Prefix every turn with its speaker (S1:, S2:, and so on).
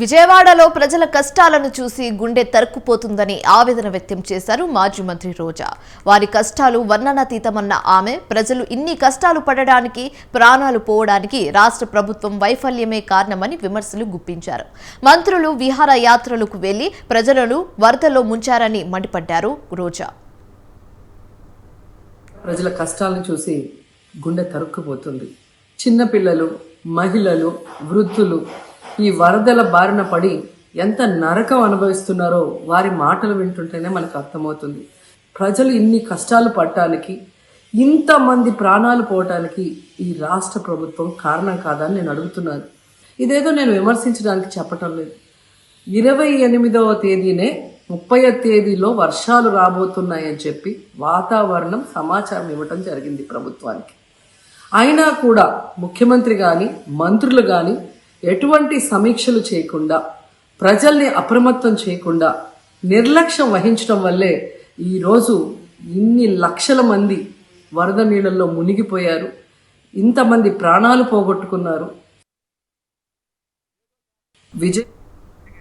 S1: విజయవాడలో ప్రజల కష్టాలను చూసి గుండె తరుక్కుపోతుందని ఆవేదన వ్యక్తం చేశారు మాజీ మంత్రి రోజా. వారి కష్టాలు వర్ణనాతీతమన్న ఆమె ప్రజలు ఇన్ని కష్టాలు పడడానికి ప్రాణాలు పోవడానికి రాష్ట్ర ప్రభుత్వం వైఫల్యమే కారణమని విమర్శలు గుప్పించారు. మంత్రులు విహారయాత్రలకు వెళ్ళి ప్రజలను వరదలో ముంచారని మండిపడ్డారు రోజా.
S2: ప్రజల కష్టాలను చూసి గుండె తరుక్కుపోతుంది. చిన్నపిల్లలు మహిళలు వృద్ధులు ఈ వరదల బారిన పడి ఎంత నరకం అనుభవిస్తున్నారో వారి మాటలు వింటుంటేనే మనకు అర్థమవుతుంది. ప్రజలు ఇన్ని కష్టాలు పడటానికి ఇంతమంది ప్రాణాలు పోవటానికి ఈ రాష్ట్ర ప్రభుత్వం కారణం కాదని నేను అడుగుతున్నాను. ఇదేదో నేను విమర్శించడానికి చెప్పటం లేదు. ఇరవై ఎనిమిదవ తేదీనే ముప్పై తేదీలో వర్షాలు రాబోతున్నాయని చెప్పి వాతావరణం సమాచారం ఇవ్వటం జరిగింది ప్రభుత్వానికి. అయినా కూడా ముఖ్యమంత్రి కానీ మంత్రులు కానీ ఎటువంటి సమీక్షలు చేయకుండా ప్రజల్ని అప్రమత్తం చేయకుండా నిర్లక్ష్యం వహించడం వల్లే ఈరోజు ఇన్ని లక్షల మంది వరద నీళ్ళల్లో మునిగిపోయారు. ఇంతమంది ప్రాణాలు పోగొట్టుకున్నారు. విజయ్